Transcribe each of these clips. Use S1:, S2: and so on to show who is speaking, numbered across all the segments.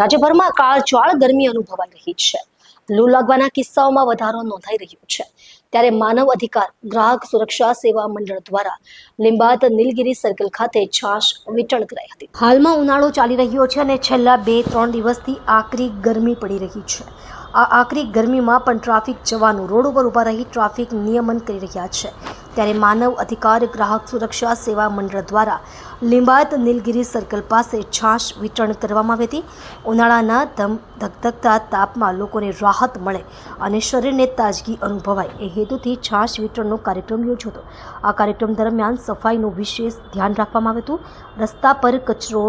S1: રાજ્યભરમાં કાળઝાળ ગરમી અનુભવાઈ રહી છે. લૂ લાગવાના કિસ્સાઓમાં વધારો નોંધાઈ રહ્યો છે. ત્યારે માનવ અધિકાર, ગ્રાહક સુરક્ષા સેવા મંડળ દ્વારા લીંબાદ નીલગિરી સર્કલ ખાતે છાશ વિતરણ કરાઈ હતી. હાલમાં ઉનાળો ચાલી રહ્યો છે અને છેલ્લા બે ત્રણ દિવસથી આકરી ગરમી પડી રહી છે. આ આકરી ગરમીમાં પણ ટ્રાફિક જવાનો રોડ ઉપર ઊભા રહી ટ્રાફિક નિયમન કરી રહ્યા છે. ત્યારે માનવ અધિકાર ગ્રાહક સુરક્ષા સેવા મંડળ દ્વારા લિંબાયત નીલગિરી સર્કલ પાસે છાશ વિતરણ કરવામાં આવી હતી. ઉનાળાના ધમ ધગધગતા તાપમાં લોકોને રાહત મળે અને શરીરને તાજગી અનુભવાય એ હેતુથી છાશ વિતરણનો કાર્યક્રમ યોજ્યો હતો. આ કાર્યક્રમ દરમિયાન સફાઈનું વિશેષ ધ્યાન રાખવામાં આવ્યું હતું. રસ્તા પર કચરો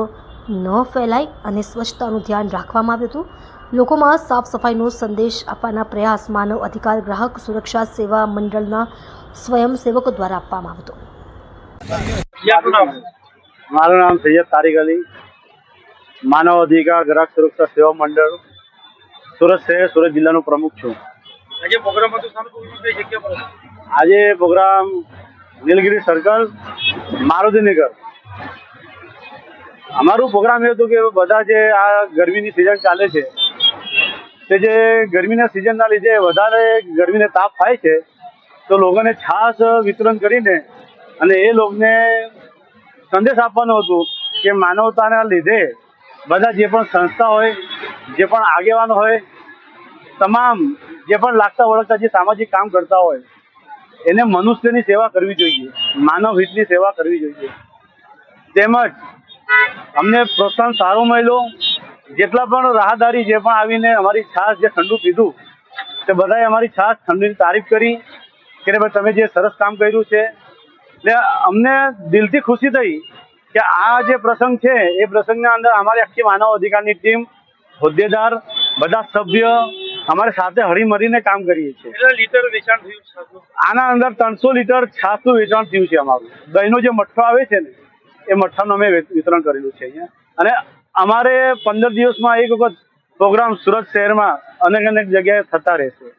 S1: ન ફેલાય અને સ્વચ્છતાનું ધ્યાન રાખવામાં આવ્યું હતું. લોકોમાં સાફ સફાઈનો સંદેશ આપવાના પ્રયાસ માનવ અધિકાર ગ્રાહક સુરક્ષા સેવા મંડળના સ્વયંસેવકો દ્વારા આપવામાં આવ્યો
S2: મારું નામ સૈયદ તારીક અલી. માનવ અધિકાર ગ્રાહક સુરક્ષા સેવા મંડળ સુરત શહેર સુરત જિલ્લાનો પ્રમુખ છું.
S3: આજે પ્રોગ્રામ
S2: આજે પ્રોગ્રામ નીલગીરી સર્કલ મારુતિનગર. અમારું પ્રોગ્રામ એ હતું કે બધા જે આ ગરમીની સિઝન ચાલે છે, તે જે ગરમીના સિઝનના લીધે વધારે ગરમીને તાપ થાય છે, તો લોકોને છાશ વિતરણ કરીને અને એ લોકોને સંદેશ આપવાનો હતો કે માનવતાના લીધે બધા જે પણ સંસ્થા હોય, જે પણ આગેવાનો હોય, તમામ જે પણ લાગતા વળગતા જે સામાજિક કામ કરતા હોય, એને મનુષ્યની સેવા કરવી જોઈએ માનવ હિતની સેવા કરવી જોઈએ. તેમજ અમને પ્રોત્સાહન સારું મળ્યું. જેટલા પણ રાહદારી જે પણ આવીને અમારી છાશ જે ઠંડુ પીધું તે બધાએ અમારી છાશ ઠંડીની તારીફ કરી કે ભાઈ તમે જે સરસ કામ કર્યું છે. એટલે અમને દિલથી ખુશી થઈ કે આ જે પ્રસંગ છે એ પ્રસંગના અંદર અમારી આખી માનવ અધિકારની ટીમ હોદ્દેદાર બધા સભ્ય અમારી સાથે હળીમળીને કામ કરીએ છીએ.
S3: લીટર વેચાણ થયું
S2: આના અંદર ત્રણસો લીટર છાસનું વેચાણ થયું છે અમારું. દહીંનો જે મઠ્ઠો આવે છે ને એ મઠ્ઠાનું અમે વિતરણ કરેલું છે અહીંયા. અને અમારે પંદર દિવસમાં એક વખત પ્રોગ્રામ સુરત શહેરમાં અનેક અનેક જગ્યાએ થતા રહેશે.